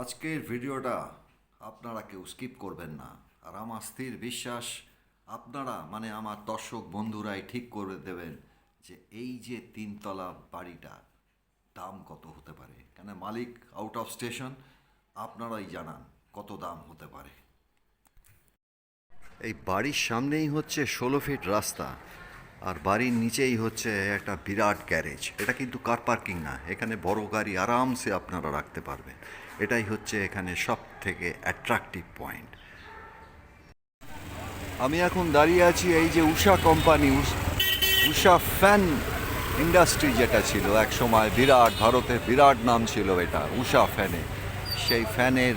আজকের ভিডিওটা আপনারা কেউ স্কিপ করবেন না। আর আমার স্থির বিশ্বাস, আপনারা মানে আমার দর্শক বন্ধুরাই ঠিক করে দেবেন যে এই যে তিনতলা বাড়িটা, দাম কত হতে পারে? কেন মালিক আউট অফ স্টেশন আপনারাই জানান কত দাম হতে পারে। এই বাড়ির সামনেই হচ্ছে ষোলো ফিট রাস্তা, আর বাড়ির নিচেই হচ্ছে একটা বিরাট গ্যারেজ এটা কিন্তু কার পার্কিং না, এখানে বড় গাড়ি আরামসে আপনারা রাখতে পারবেন। এটাই হচ্ছে এখানে সব থেকে অ্যাট্রাকটিভ পয়েন্ট আমি এখন দাঁড়িয়ে আছি এই যে Usha company Usha fan industry যেটা ছিল এক সময় বিরাট ভারতের বিরাট নাম ছিল এটা, উষা ফ্যানে সেই ফ্যানের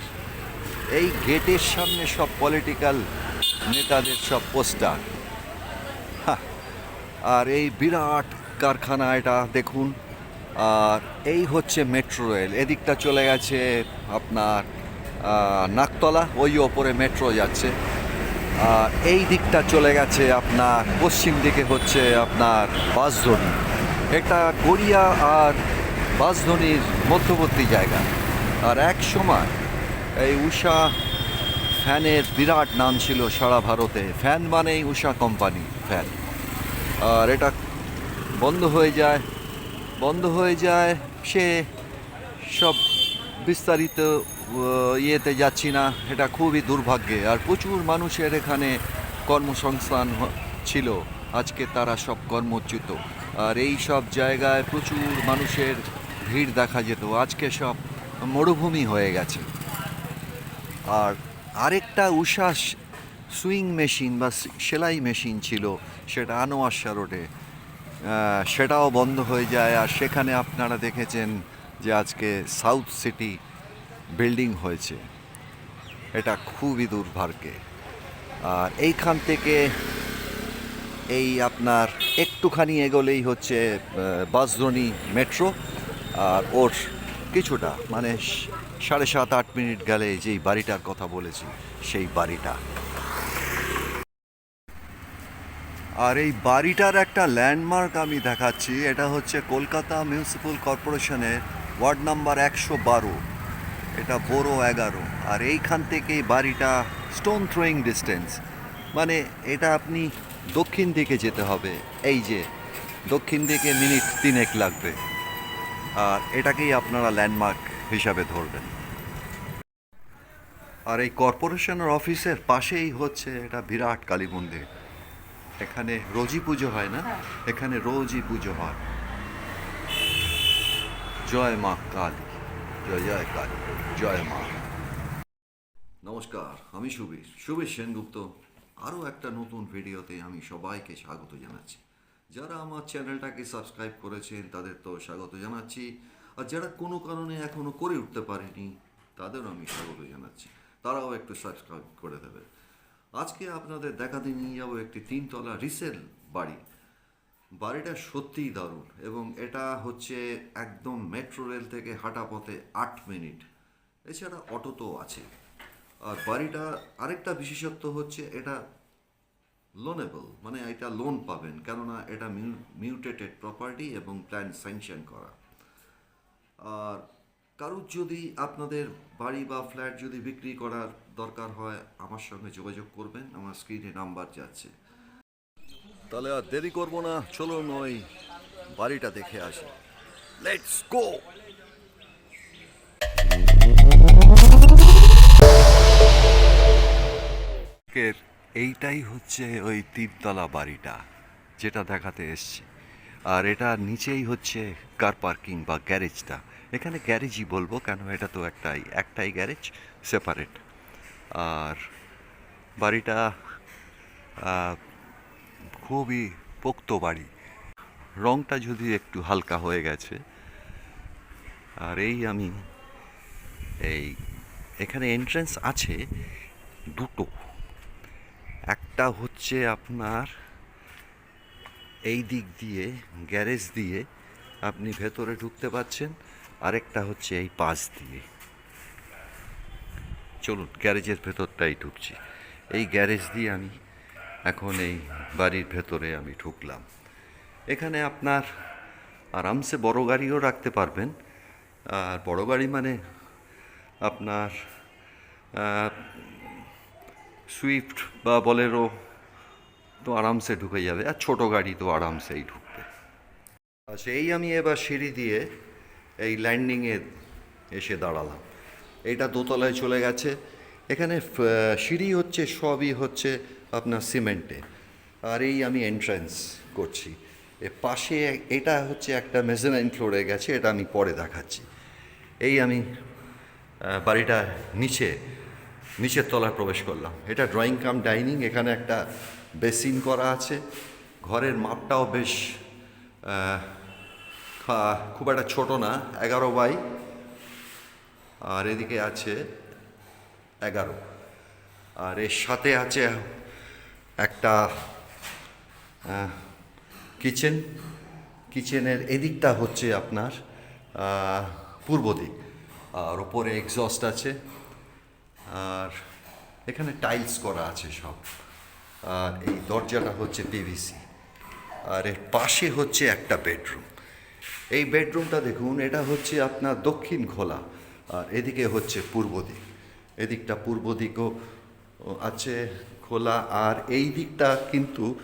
এই গেটের সামনে সব পলিটিক্যাল নেতাদের সব পোস্টার আর এই বিরাট কারখানা এটা, দেখুন। আর এই হচ্ছে মেট্রো রেল। এদিকটা চলে গেছে আপনার নাকতলা, ওই ওপরে মেট্রো যাচ্ছে। আর এই দিকটা চলে গেছে আপনার, পশ্চিম দিকে হচ্ছে আপনার বাসধনী। এটা গড়িয়া আর বাসধনীর মধ্যবর্তী জায়গা। আর এক সময় এই উষা ফ্যানের বিরাট নাম ছিল সারা ভারতে। ফ্যান মানেই উষা কোম্পানি, ফ্যান। আর এটা বন্ধ হয়ে যায় বন্ধ হয়ে যায়, সে সব বিস্তারিত ইয়েতে যাচ্ছি না, এটা খুবই দুর্ভাগ্যে। আর প্রচুর মানুষের এখানে কর্মসংস্থান ছিল, আজকে তারা সব কর্মচ্যুত। আর এই সব জায়গায় প্রচুর মানুষের ভিড় দেখা যেত, আজকে সব মরুভূমি হয়ে গেছে। আর আরেকটা উষা সুইং মেশিন বা সেলাই মেশিন ছিল, সেটা আনোয়াশা রোডে সেটাও বন্ধ হয়ে যায়। আর সেখানে আপনারা দেখেছেন যে আজকে সাউথ সিটি বিল্ডিং হয়েছে। এটা খুবই দুর্ভাগ্যে। আর এইখান থেকে এই আপনার একটুখানি এগোলেই হচ্ছে আহ, মেট্রো। আর ওর কিছুটা মানে সাড়ে সাত আট মিনিট গেলে যেই বাড়িটার কথা বলেছি সেই বাড়িটা। আর এই বাড়িটার একটা ল্যান্ডমার্ক আমি দেখাচ্ছি, এটা হচ্ছে কলকাতা মিউনিসিপ্যাল কর্পোরেশনের ওয়ার্ড নাম্বার একশো বারো। এটা বড়ো এগারো। আর এইখান থেকে বাড়িটা স্টোন থ্রোয়িং ডিস্টেন্স মানে এটা আপনি দক্ষিণ দিকে যেতে হবে। এই যে, দক্ষিণ দিকে মিনিট তিনেক লাগবে। আর এটাকেই আপনারা ল্যান্ডমার্ক হিসাবে ধরবেন। আর এই কর্পোরেশনের অফিসের পাশেই হচ্ছে এটা বিরাট কালী মন্দির। এখানে রোজই পুজো হয় না? এখানে রোজই পুজো হয়। জয় মা কালী জয় জয় কালী জয় মা। নমস্কার আমি সুবীর। সুবীর সেনগুপ্ত। আরও একটা নতুন ভিডিওতে আমি সবাইকে স্বাগত জানাচ্ছি। যারা আমার চ্যানেলটাকে সাবস্ক্রাইব করেছেন তাদের তো স্বাগত জানাচ্ছি। আর যারা কোনো কারণে এখনও করে উঠতে পারেনি তাদেরও আমি স্বাগত জানাচ্ছি। তারাও একটু সাবস্ক্রাইব করে দেবে আজকে আপনাদের দেখাতে নিয়ে যাব একটি তিনতলা রিসেল বাড়ি। বাড়িটা সত্যিই দারুণ এবং এটা হচ্ছে একদম মেট্রো রেল থেকে হাঁটা পথে আট মিনিট। এছাড়া অটো তো আছে। আর বাড়িটা আরেকটা বিশেষত্ব হচ্ছে এটা লোনেবল মানে এটা লোন পাবেন, কেননা এটা মিউটেটেড প্রপার্টি এবং প্ল্যান স্যাংশন করা। আর কারুর যদি আপনাদের বাড়ি বা ফ্ল্যাট যদি বিক্রি করার দরকার হয়, আমার সঙ্গে যোগাযোগ করবেন। আমার স্ক্রিনে নাম্বার যাচ্ছে তাহলে আর দেরি করব না। চলুন ওই বাড়িটা দেখে আসি। লেটস গো এইটাই হচ্ছে ওই তিনতলা বাড়িটা, যেটা দেখাতে এসছি। আর এটা নিচেই হচ্ছে কার পার্কিং বা গ্যারেজটা এখানে গ্যারেজই বলব, কেন এটা তো একটাই একটাই গ্যারেজ সেপারেট আর বাড়িটা খুবই পোক্ত বাড়ি। রংটা যদি একটু হালকা হয়ে গেছে, আর এই আমি, এই, এখানে এন্ট্রেন্স আছে দুটো। একটা হচ্ছে আপনার এই দিক দিয়ে, গ্যারেজ দিয়ে আপনি ভেতরে ঢুকতে পাচ্ছেন আরেকটা হচ্ছে এই পাশ দিয়ে। চলুন, গ্যারেজের ভেতরটাই ঢুকছি। এই গ্যারেজ দিয়ে আমি এখন এই বাড়ির ভেতরে আমি ঢুকলাম। এখানে আপনার আরামসে বড় গাড়িও রাখতে পারবেন। আর বড় গাড়ি মানে আপনার সুইফট বা বলেরো তো আরামসে ঢুকে যাবে, আর ছোটো গাড়ি তো আরামসেই ঢুকবে। আচ্ছা এই আমি এবার সিঁড়ি দিয়ে এই ল্যান্ডিংয়ে এসে দাঁড়ালাম। এটা দোতলায় চলে গেছে। এখানে সিঁড়ি হচ্ছে, সবই হচ্ছে আপনার সিমেন্টে। আর এই আমি এন্ট্রান্স করছি। এ পাশে এটা হচ্ছে একটা মেজানাইন ফ্লোরে গেছে, এটা আমি পরে দেখাচ্ছি। এই আমি বাড়িটা নিচে, নিচের তলায় প্রবেশ করলাম। এটা ড্রয়িং কাম ডাইনিং এখানে একটা বেসিন করা আছে। ঘরের মাপটাও বেশ খুব একটা ছোট না, এগারো বাই, আর এদিকে আছে এগারো। আর এর সাথে আছে একটা কিচেন কিচেনের এদিকটা হচ্ছে আপনার পূর্ব দিক। আর ওপরে এক্সস্ট আছে। আর এখানে টাইলস করা আছে সব। আর এই দরজাটা হচ্ছে পিভিসি আর এর পাশে হচ্ছে একটা বেডরুম এই বেডরুমটা দেখুন, এটা হচ্ছে আপনার দক্ষিণ খোলা, আর এদিকে হচ্ছে পূর্ব দিক। এদিকটা পূর্ব দিকও আছে খোলা, আর এই দিকটা কিন্তু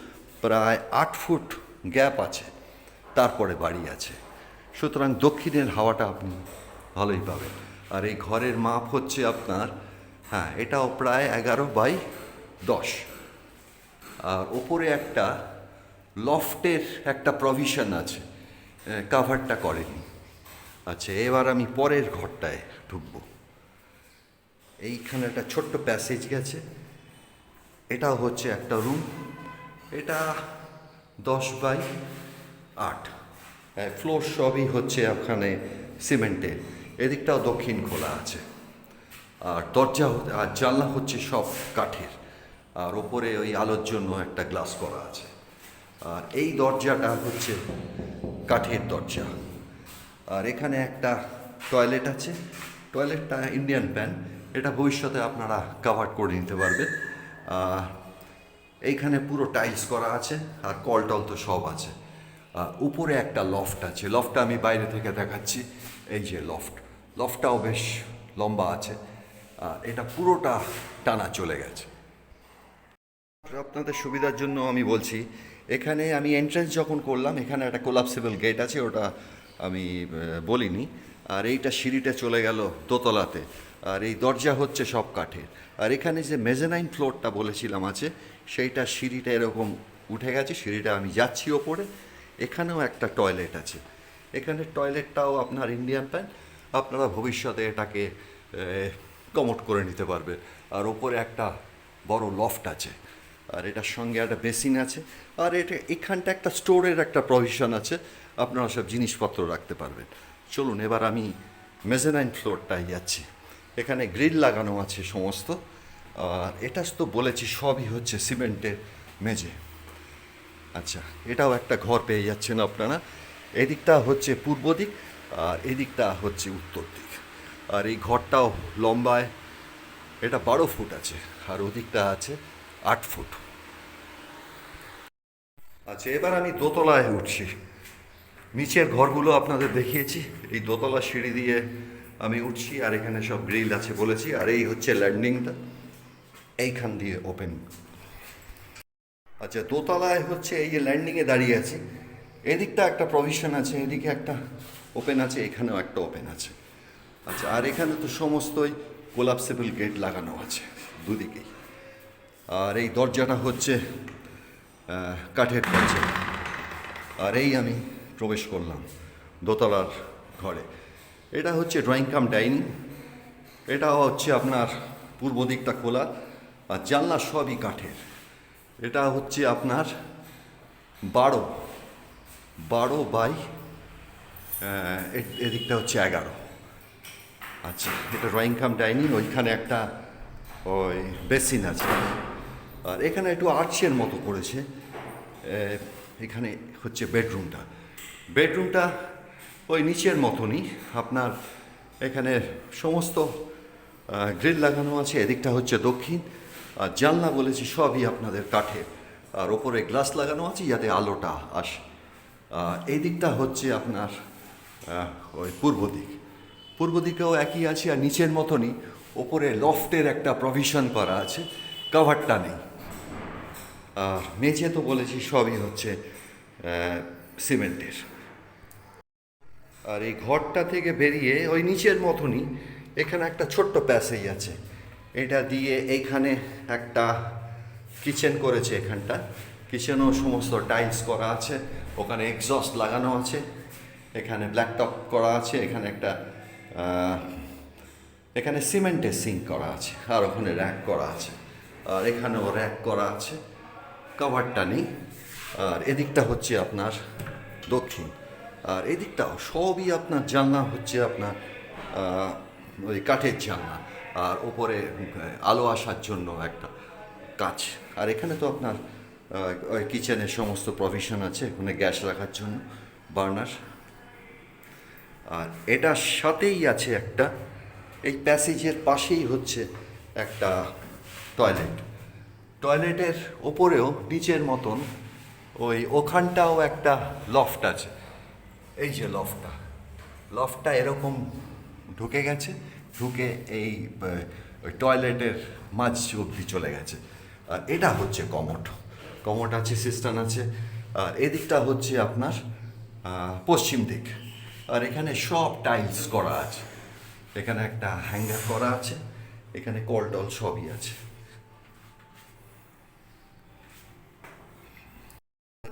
প্রায় আট ফুট গ্যাপ আছে, তারপরে বাড়ি আছে। সুতরাং দক্ষিণের হাওয়াটা আপনি ভালোই পাবেন। আর এই ঘরের মাপ হচ্ছে আপনার হ্যাঁ এটাও প্রায় এগারো বাই দশ। আর ওপরে একটা লফটের একটা প্রভিশন আছে। কাভারটা করেনি। আচ্ছা এবার আমি পরের ঘরটায় ঢুকবো। এইখানে একটা ছোট্ট প্যাসেজ গেছে। এটাও হচ্ছে একটা রুম এটা দশ বাই আট। ফ্লোর সবই হচ্ছে ওখানে সিমেন্টের এদিকটাও দক্ষিণ খোলা আছে। আর দরজা আর জানলা হচ্ছে সব কাঠের। আর ওপরে ওই আলোর জন্য একটা গ্লাস করা আছে। আর এই দরজাটা হচ্ছে কাঠের দরজা। আর এখানে একটা টয়লেট আছে। টয়লেটটা ইন্ডিয়ান প্যান এটা ভবিষ্যতে আপনারা কাভার করে নিতে পারবেন। এইখানে পুরো টাইলস করা আছে আর কল টল তো সব আছে। উপরে একটা লফট আছে। লফটটা আমি বাইরে থেকে দেখাচ্ছি। এই যে লফট লফটটাও বেশ লম্বা আছে। এটা পুরোটা টানা চলে গেছে। আপনাদের সুবিধার জন্য আমি বলছি এখানে আমি এন্ট্রেন্স যখন করলাম, এখানে একটা কোলাপসিবল গেট আছে, ওটা আমি বলিনি। আর এইটা সিঁড়িটা চলে গেল দোতলাতে। আর এই দরজা হচ্ছে সব কাঠের। আর এখানে যে মেজেনাইন ফ্লোরটা বলেছিলাম আছে, সেইটা সিঁড়িটা এরকম উঠে গেছে, সিঁড়িটা আমি যাচ্ছি ওপরে। এখানেও একটা টয়লেট আছে। এখানে টয়লেটটাও আপনার ইন্ডিয়ান প্যান আপনারা ভবিষ্যতে এটাকে কমোট করে নিতে পারবে আর ওপরে একটা বড় লফট আছে। আর এটার সঙ্গে একটা বেসিন আছে। আর এটা এখানটা একটা স্টোরের একটা প্রভিশন আছে। আপনারা সব জিনিসপত্র রাখতে পারবেন। চলুন, এবার আমি মেজানাইন ফ্লোরটায় যাচ্ছি। এখানে গ্রিল লাগানো আছে সমস্ত। আর এটা তো বলেছি, সবই হচ্ছে সিমেন্টের মেঝে। আচ্ছা এটাও একটা ঘর পেয়ে যাচ্ছেন আপনারা। এদিকটা হচ্ছে পূর্ব দিক, আর এদিকটা হচ্ছে উত্তর দিক। আর এই ঘরটাও লম্বায়, এটা বারো ফুট আছে, আর ওদিকটা আছে আট ফুট। আচ্ছা এবার আমি দোতলায় উঠছি। নিচের ঘরগুলো আপনাদের দেখিয়েছি। এই দোতলা সিঁড়ি দিয়ে আমি উঠছি আর এখানে সব গ্রিল আছে বলেছি। আর এই হচ্ছে ল্যান্ডিংটা। এইখান দিয়ে ওপেন। আচ্ছা দোতলায় হচ্ছে এই যে ল্যান্ডিংয়ে দাঁড়িয়ে আছি। এদিকটা একটা প্রভিশন আছে, এদিকে একটা ওপেন আছে, এখানেও একটা ওপেন আছে। আচ্ছা আর এখানে তো সমস্তই কোলাপসেবল গেট লাগানো আছে দুদিকেই। আর এই দরজাটা হচ্ছে কাঠের দরজা আর এই আমি প্রবেশ করলাম দোতলার ঘরে। এটা হচ্ছে ড্রয়িং কাম ডাইনিং। এটা হচ্ছে আপনার পূর্ব দিকটা খোলা আর জানলা সবই কাঠের। এটা হচ্ছে আপনার বারো। বারো বাই এদিকটা হচ্ছে এগারো। আচ্ছা এটা ড্রয়িং কাম ডাইনিং, ওইখানে একটা ওই বেসিন আছে। আর এখানে একটু আর্চের মতো করেছে। এখানে হচ্ছে বেডরুমটা। বেডরুমটা ওই নিচের মতনই। আপনার এখানে সমস্ত গ্রিল লাগানো আছে, এদিকটা হচ্ছে দক্ষিণ। আর জানলা বলেছি, সবই আপনাদের কাঠের আর ওপরে গ্লাস লাগানো আছে, যাতে আলোটা আসে। এই দিকটা হচ্ছে আপনার ওই পূর্ব দিক। পূর্ব দিকেও একই আছে, আর নিচের মতনই। ওপরে লফটের একটা প্রভিশন করা আছে কাভারটা নেই। আর মেঝে তো বলেছি, সবই হচ্ছে সিমেন্টের। আর এই ঘরটা থেকে বেরিয়ে ওই নিচের মতনই এখানে একটা ছোট্ট প্যাসেজ আছে। এটা দিয়ে এইখানে একটা কিচেন করেছে এখানটা। কিচেনও সমস্ত টাইলস করা আছে, ওখানে এক্সস্ট লাগানো আছে, এখানে ব্ল্যাক টপ করা আছে, এখানে একটা এখানে সিমেন্টের সিঙ্ক করা আছে, আর ওখানে র্যাক করা আছে, আর এখানেও র্যাক করা আছে। কাভারটা নেই। আর এদিকটা হচ্ছে আপনার দক্ষিণ। আর এদিকটাও সবই আপনার জানলা হচ্ছে আপনার ওই কাঠের জানলা। আর ওপরে আলো আসার জন্য একটা কাজ আর এখানে তো আপনার কিচেনের সমস্ত প্রভিশন আছে, ওখানে গ্যাস রাখার জন্য, বার্নার। আর এটার সাথেই আছে একটা, এই প্যাসেজের পাশেই হচ্ছে একটা টয়লেট টয়লেটের ওপরেও, নিচের মতন ওই ওখানটাও একটা লফট আছে। এই যে লফটটা লফটটা এরকম ঢুকে গেছে, ঢুকে এই টয়লেটের মাঝ অবধি চলে গেছে। আর এটা হচ্ছে কমোট কমোট আছে, সিস্টান আছে। আর এদিকটা হচ্ছে আপনার পশ্চিম দিক। আর এখানে সব টাইলস করা আছে। এখানে একটা হ্যাঙ্গার করা আছে। এখানে কল টল সবই আছে।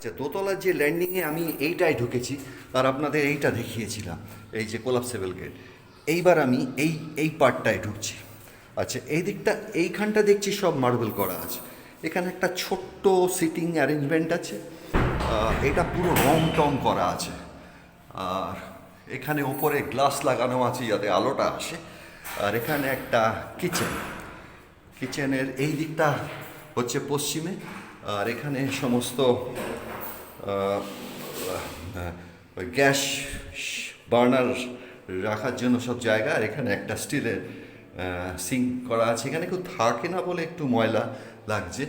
আচ্ছা দোতলার যে ল্যান্ডিংয়ে আমি এইটাই ঢুকেছি, আর আপনাদের এইটা দেখিয়েছিলাম, এই যে কোলাপসেবল গেট এইবার আমি এই এই পার্টটায় ঢুকছি। আচ্ছা এই দিকটা, এইখানটা দেখছি সব মার্বেল করা আছে। এখানে একটা ছোট্ট সিটিং অ্যারেঞ্জমেন্ট আছে। এটা পুরো রং টং করা আছে। আর এখানে ওপরে গ্লাস লাগানো আছে যাতে আলোটা আসে। আর এখানে একটা কিচেন কিচেনের এই দিকটা হচ্ছে পশ্চিমে। আর এখানে সমস্ত গ্যাস বার্নার রাখার জন্য সব জায়গা, আর এখানে একটা স্টিলের সিঙ্ক করা আছে। এখানে কেউ থাকে না বলে একটু ময়লা লাগছে।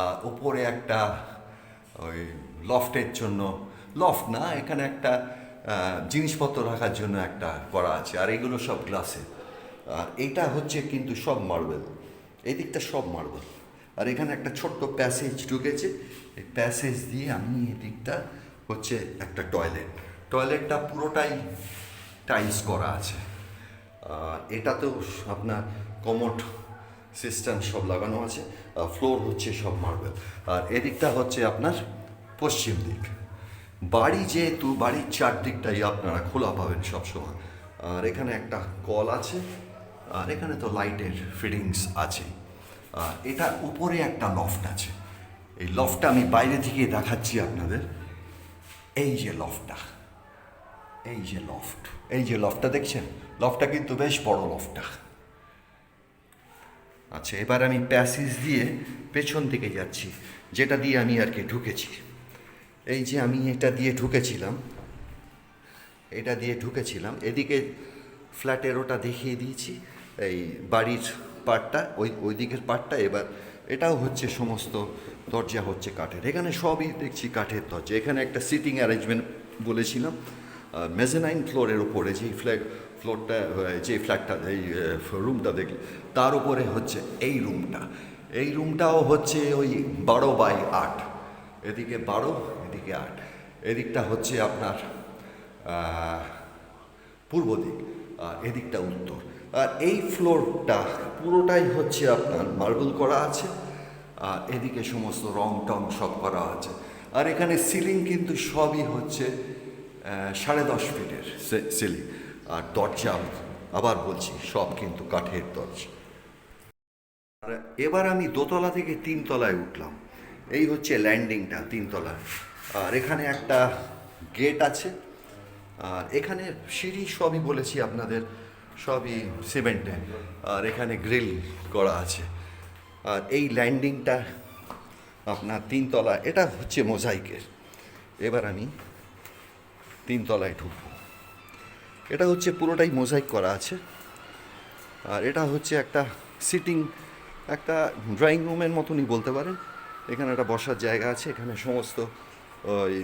আর ওপরে একটা ওই লফটের জন্য, লফট না, এখানে একটা জিনিসপত্র রাখার জন্য একটা করা আছে। আর এগুলো সব গ্লাসে। আর এটা হচ্ছে কিন্তু সব মার্বেল। এই দিকটা সব মার্বেল। আর এখানে একটা ছোট্ট প্যাসেজ ঢুকেছে। এই প্যাসেজ দিয়ে আমি এদিকটা হচ্ছে একটা টয়লেট টয়লেটটা পুরোটাই টাইলস করা আছে। আর এটাতেও আপনার কমোড সিস্টেম সব লাগানো আছে। আর ফ্লোর হচ্ছে সব মার্বেল আর এদিকটা হচ্ছে আপনার পশ্চিম দিক। বাড়ি যেহেতু, বাড়ির চারদিকটাই আপনারা খোলা পাবেন সবসময় আর এখানে একটা কল আছে। আর এখানে তো লাইটের ফিটিংস আছে আর এটার উপরে একটা লফট আছে। এই লফটটা আমি বাইরে থেকে দেখাচ্ছি আপনাদের। এই যে লফটটা এই যে লফট এই যে লফটটা দেখছেন? লফটটা কিন্তু বেশ বড় লফটটা আচ্ছা এবার আমি প্যাসেজ দিয়ে পেছন দিকে যাচ্ছি, যেটা দিয়ে আমি আর কি ঢুকেছি। এই যে আমি এটা দিয়ে ঢুকেছিলাম, এটা দিয়ে ঢুকেছিলাম, এদিকে ফ্ল্যাটের ওটা দেখিয়ে দিয়েছি, এই বাড়ির পার্টটা ওই ওই দিকের পার্টটা এবার এটাও হচ্ছে সমস্ত দরজা হচ্ছে কাঠের। এখানে সবই দেখছি কাঠের দরজা। এখানে একটা সিটিং অ্যারেঞ্জমেন্ট বলেছিলাম। মেজেনাইন ফ্লোরের উপরে যেই ফ্ল্যাট ফ্লোরটা যে ফ্ল্যাটটা এই রুমটা দেখলে, তার উপরে হচ্ছে এই রুমটা এই রুমটাও হচ্ছে ওই বারো বাই আট। এদিকে বারো, এদিকে আট। এদিকটা হচ্ছে আপনার পূর্ব দিক এদিকটা উত্তর। আর এই ফ্লোরটা পুরোটাই হচ্ছে আপনার মার্বেল করা আছে, আর এদিকে সমস্ত রং টং সব করা আছে। আর এখানে সিলিং কিন্তু সবই হচ্ছে সাড়ে দশ ফিটের সিলিং। আর দরজা আবার বলছি, সব কিন্তু কাঠের দরজা। আর এবার আমি দোতলা থেকে তিনতলায় উঠলাম। এই হচ্ছে ল্যান্ডিংটা তিনতলায়। আর এখানে একটা গেট আছে। আর এখানে সিঁড়ি সবই বলেছি আপনাদের। সবই সিমেন্টে, আর এখানে গ্রিল করা আছে। আর এই ল্যান্ডিংটা আপনার তিনতলা, এটা হচ্ছে মোজাইকের। এবার আমি তিনতলায় ঢুকবো। এটা হচ্ছে পুরোটাই মোজাইক করা আছে। আর এটা হচ্ছে একটা সিটিং, একটা ড্রয়িং রুমের মতনই বলতে পারেন। এখানে একটা বসার জায়গা আছে, এখানে সমস্ত ওই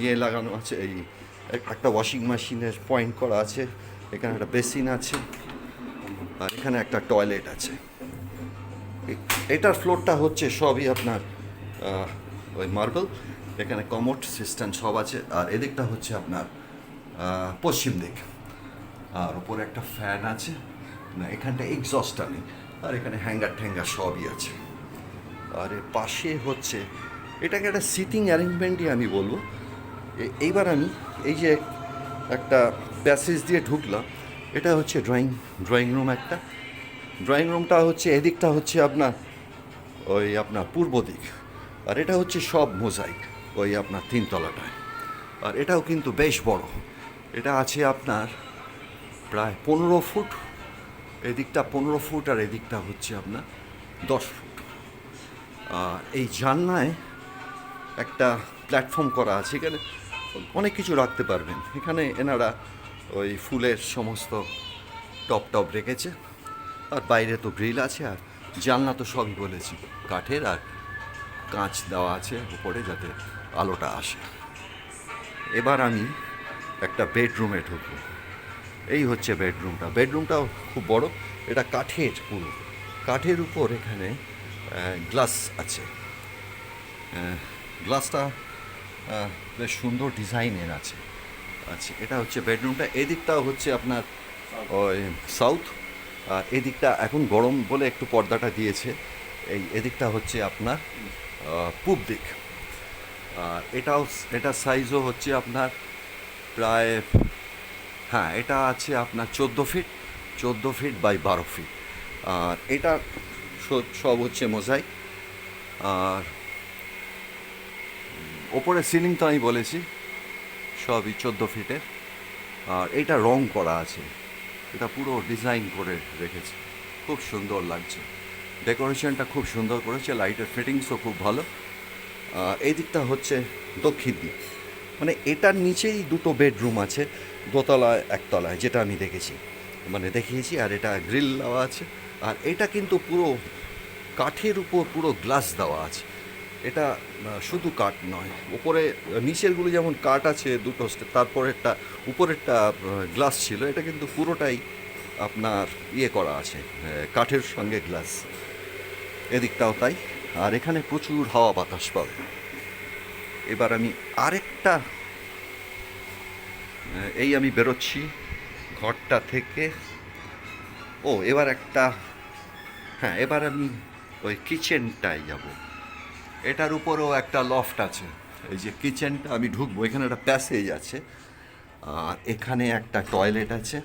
ইয়ে লাগানো আছে, এই একটা ওয়াশিং মেশিনের পয়েন্ট করা আছে, এখানে একটা বেসিন আছে, আর এখানে একটা টয়লেট আছে। এটার ফ্লোরটা হচ্ছে সবই আপনার ওই মার্বেল এখানে কমোট সিস্টেম সব আছে, আর এদিকটা হচ্ছে আপনার পশ্চিম দিক। আর ওপরে একটা ফ্যান আছে, না, এখানটা এক্সস্টটা নেই আর এখানে হ্যাঙ্গার ঠ্যাঙ্গার সবই আছে। আর এর পাশে হচ্ছে, এটাকে একটা সিটিং অ্যারেঞ্জমেন্টই আমি বলব এইবার আমি এই যে একটা প্যাসেজ দিয়ে ঢুকলাম, এটা হচ্ছে ড্রয়িং ড্রয়িং রুম একটা। ড্রয়িং রুমটা হচ্ছে, এদিকটা হচ্ছে আপনার, ওই আপনার পূর্ব দিক। আর এটা হচ্ছে সব মোজাইক ওই আপনার তিনতলাটায়। আর এটাও কিন্তু বেশ বড়। এটা আছে আপনার প্রায় পনেরো ফুট। এদিকটা পনেরো ফুট আর এদিকটা হচ্ছে আপনার দশ ফুট। আর এই জানলায় একটা প্ল্যাটফর্ম করা আছে এখানে। অনেক কিছু রাখতে পারবেন। এখানে এনারা ওই ফুলের সমস্ত টপ টপ রেখেছে। আর বাইরে তো গ্রিল আছে, আর জানলা তো সবই বলেছি। কাঠের আর কাঁচ দেওয়া আছে উপরে যাতে আলোটা আসে। এবার আমি একটা বেডরুমে ঢুকবো। এই হচ্ছে বেডরুমটা। বেডরুমটাও খুব বড়। এটা কাঠের পুরো। কাঠের উপর এখানে গ্লাস আছে। গ্লাসটা বেশ সুন্দর ডিজাইনের আছে। আচ্ছা এটা হচ্ছে বেডরুমটা। এদিকটাও হচ্ছে আপনার ওই সাউথ আর এদিকটা এখন গরম বলে একটু পর্দাটা দিয়েছে। এই এদিকটা হচ্ছে আপনার পূব দিক। আর এটাও এটা সাইজও হচ্ছে আপনার প্রায় হ্যাঁ এটা আছে আপনার চোদ্দ ফিট চোদ্দ ফিট বাই বারো ফিট আর এটা সব হচ্ছে মোজাইক আর ওপরে সিলিং তো আমি বলেছি, সবই চোদ্দ ফিটের, আর এটা রং করা আছে। এটা পুরো ডিজাইন করে রেখেছে। খুব সুন্দর লাগছে। ডেকোরেশনটা খুব সুন্দর করেছে লাইটের ফিটিংসও খুব ভালো। এই দিকটা হচ্ছে দক্ষিণ দিক। মানে এটার নিচেই দুটো বেডরুম আছে, দোতলায় একতলায়, যেটা আমি দেখেছি। মানে দেখিয়েছি, আর এটা গ্রিল দেওয়া আছে। আর এটা কিন্তু পুরো কাঠের উপর পুরো গ্লাস দেওয়া আছে। এটা শুধু কাঠ নয়। উপরে নিচেরগুলো যেমন কাঠ আছে দুটো step, তারপরেরটা উপরেরটা গ্লাস ছিল। এটা কিন্তু পুরোটাই আপনার ইয়ে করা আছে কাঠের সঙ্গে গ্লাস এদিকটাও তাই। আর এখানে প্রচুর হাওয়া বাতাস পাবে। এবার আমি আরেকটা এই আমি বেরোচ্ছি ঘরটা থেকে। ও এবার একটা হ্যাঁ এবার আমি ওই কিচেনটায় যাব। এটার উপরেও একটা লফট আছে। এই যে কিচেনটা আমি ঢুকবো, এখানে একটা প্যাসেজ আছে, আর এখানে একটা টয়লেট আছে।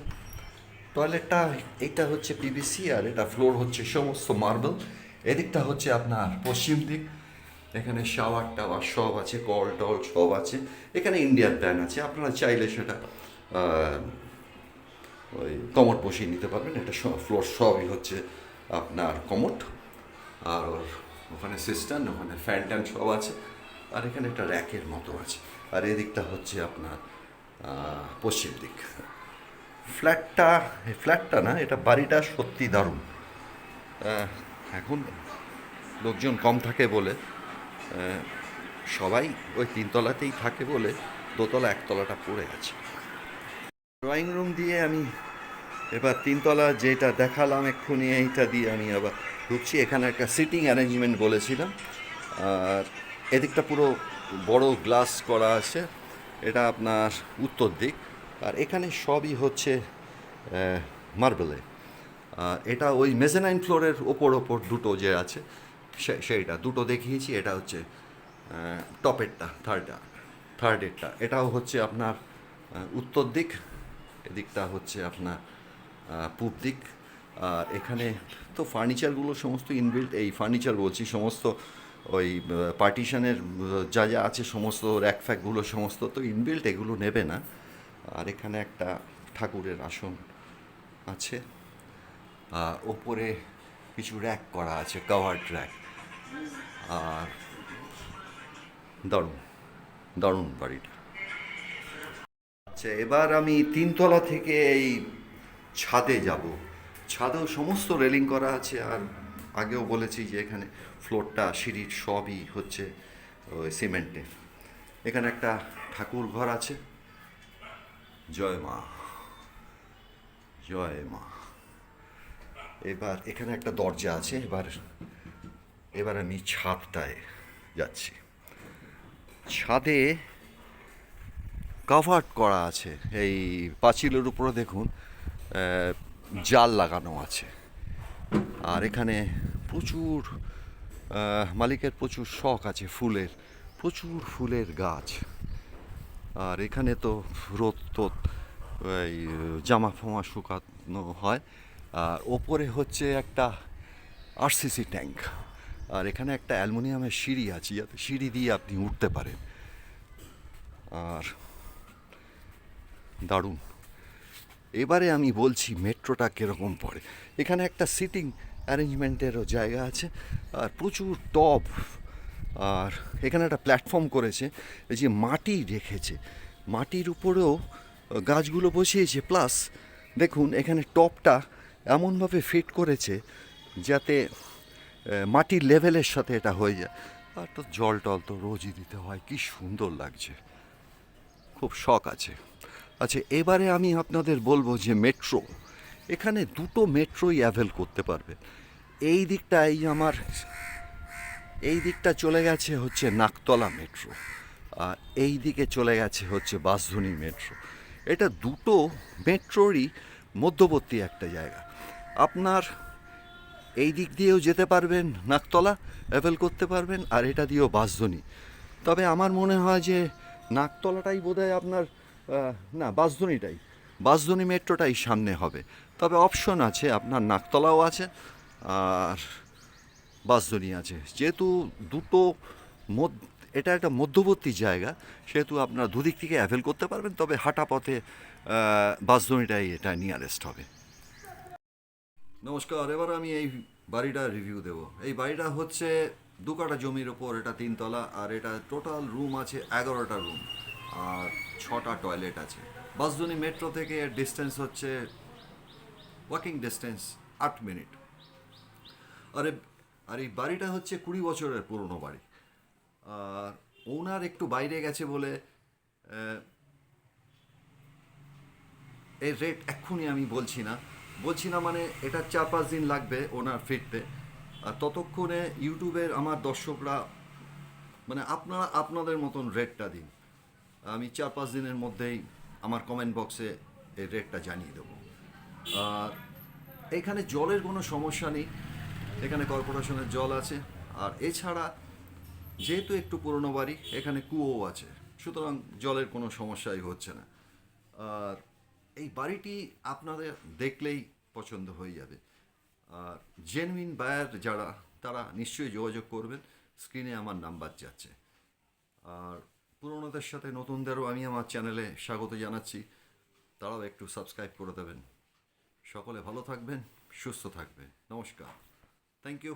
টয়লেটটা এটা হচ্ছে পিভিসি আর এটা ফ্লোর হচ্ছে সমস্ত মার্বেল এদিকটা হচ্ছে আপনার পশ্চিম দিক। এখানে শাওয়ার টাওয়ার সব আছে, কল টল সব আছে। এখানে ইন্ডিয়ান প্যান আছে, আপনারা চাইলে সেটা ওই কমোড বসিয়ে নিতে পারবেন। এটা ফ্লোর সবই হচ্ছে আপনার কমোড আর ওখানে সিস্টেম ওখানে ফ্যান ট্যান সব আছে। আর এখানে একটা র্যাকের মতো আছে। আর এদিকটা হচ্ছে আপনার পশ্চিম দিক। ফ্ল্যাটটা ফ্ল্যাটটা না, এটা বাড়িটা সত্যি দারুণ। এখন লোকজন কম থাকে বলে সবাই ওই তিনতলাতেই থাকে বলে দোতলা একতলাটা পড়ে আছে। ড্রয়িং রুম দিয়ে আমি এবার তিনতলা যেটা দেখালাম এক্ষুনি, এইটা দিয়ে আমি আবার ঢুকছি, এখানে একটা সিটিং অ্যারেঞ্জমেন্ট বলেছিলাম। আর এদিকটা পুরো বড় গ্লাস করা আছে, এটা আপনার উত্তর দিক। আর এখানে সবই হচ্ছে মার্বেলে আর এটা ওই মেজানাইন ফ্লোরের ওপর ওপর দুটো যে আছে সেইটা দুটো দেখিয়েছি, এটা হচ্ছে টপেরটা থার্ডটা থার্ডেরটা এটাও হচ্ছে আপনার উত্তর দিক, এদিকটা হচ্ছে আপনার পূব দিক। আর এখানে তো ফার্নিচারগুলো সমস্ত ইনবিল্ট এই ফার্নিচার বলছি, সমস্ত ওই পার্টিশনের যা যা আছে, সমস্ত র্যাক ফ্যাকগুলো সমস্ত তো ইনবিল্ট এগুলো নেবে না। আর এখানে একটা ঠাকুরের আসন আছে। আর ওপরে কিছু র্যাক করা আছে কাভার্ড র্যাক আর দারুণ দারুণ বাড়িটা। আচ্ছা এবার আমি তিনতলা থেকে এই ছাদে যাব। ছাদেও সমস্ত রেলিং করা আছে আর আগেও বলেছি যে এখানে ফ্লোরটা, সিঁড়ির সবই হচ্ছে ওই সিমেন্টের এখানে একটা ঠাকুর ঘর আছে। জয় মা। জয় মা। এবার এখানে একটা দরজা আছে। এবার এবার আমি ছাদটায় যাচ্ছি। ছাদে কাভার্ড করা আছে। এই পাঁচিলের উপরে দেখুন জাল লাগানো আছে। আর এখানে প্রচুর মালিকের প্রচুর শখ আছে ফুলের, প্রচুর ফুলের গাছ। আর এখানে তো রোদ তোদ এই, জামা ফামা শুকানো হয়। আর ওপরে হচ্ছে একটা আরসিসি ট্যাঙ্ক। আর এখানে একটা অ্যালুমিনিয়ামের সিঁড়ি আছে যাতে সিঁড়ি দিয়ে আপনি উঠতে পারেন। আর দারুণ। এবারে আমি বলছি মেট্রোটা কীরকম পড়ে। এখানে একটা সিটিং অ্যারেঞ্জমেন্টেরও জায়গা আছে, আর প্রচুর টব। আর এখানে একটা প্ল্যাটফর্ম করেছে, এই যে মাটি রেখেছে। মাটির উপরেও গাছগুলো বসিয়েছে, প্লাস দেখুন এখানে টপটা এমনভাবে ফিট করেছে যাতে মাটির লেভেলের সাথে এটা হয়ে যায়। আর তো জল টল তো রোজই দিতে হয়, কি সুন্দর লাগছে। খুব শখ আছে। আচ্ছা এবারে আমি আপনাদের বলব যে মেট্রো, এখানে দুটো মেট্রোই অ্যাভেল করতে পারবে। এই দিকটা, এই আমার, এই দিকটা চলে গেছে হচ্ছে নাকতলা মেট্রো, আর এই দিকে চলে গেছে হচ্ছে বাসধনী মেট্রো। এটা দুটো মেট্রোরই মধ্যবর্তী একটা জায়গা। আপনার এই দিক দিয়েও যেতে পারবেন, নাকতলা অ্যাভেল করতে পারবেন, আর এটা দিয়েও বাসধনী। তবে আমার মনে হয় যে নাকতলাটাই বোধহয় আপনার না, বাসধনীটাই। বাসধনী মেট্রোটাই সামনে হবে। তবে অপশন আছে, আপনার নাকতলাও আছে, আর বাসধনী আছে। যেহেতু দুটো এটা একটা মধ্যবর্তী জায়গা, সেহেতু আপনার দুদিক থেকে অ্যাভেল করতে পারবেন, তবে হাঁটা পথে বাসধনীটাই এটা নিয়ারেস্ট হবে। নমস্কার, এবার আমি এই বাড়িটা রিভিউ দেব। এই বাড়িটা হচ্ছে দু কাটা জমির ওপর, এটা তিনতলা, আর এটা টোটাল রুম আছে এগারোটা রুম আর ছটা টয়লেট আছে। বাসদুনি মেট্রো থেকে ডিস্টেন্স হচ্ছে ওয়াকিং ডিস্টেন্স আট মিনিট আর আর এই বাড়িটা হচ্ছে কুড়ি বছরের পুরনো বাড়ি। আর ওনার একটু বাইরে গেছে বলে এর রেট এক্ষুনি আমি বলছি না। বলছি না মানে এটা চার পাঁচ দিন লাগবে ওনার ফিরতে। আর ততক্ষণে ইউটিউবের আমার দর্শকরা মানে আপনারা আপনাদের মতন রেটটা দিন। আমি চার পাঁচ দিনের মধ্যেই আমার কমেন্ট বক্সে এই রেটটা জানিয়ে দেবো। আর এখানে জলের কোনো সমস্যা নেই, এখানে কর্পোরেশনের জল আছে। আর এছাড়া যেহেতু একটু পুরনো বাড়ি, এখানে কুয়ো আছে, সুতরাং জলের কোনো সমস্যাই হচ্ছে না। আর এই বাড়িটি আপনাদের দেখলেই পছন্দ হয়ে যাবে। আর জেনুইন বায়ার যারা, তারা নিশ্চয়ই যোগাযোগ করবেন স্ক্রিনে আমার নাম্বার যাচ্ছে। আর পুরনোদের সাথে নতুনদেরও আমি আমার চ্যানেলে স্বাগত জানাচ্ছি। তারাও একটু সাবস্ক্রাইব করে দেবেন। সকলে ভালো থাকবেন, সুস্থ থাকবেন। নমস্কার। Thank you.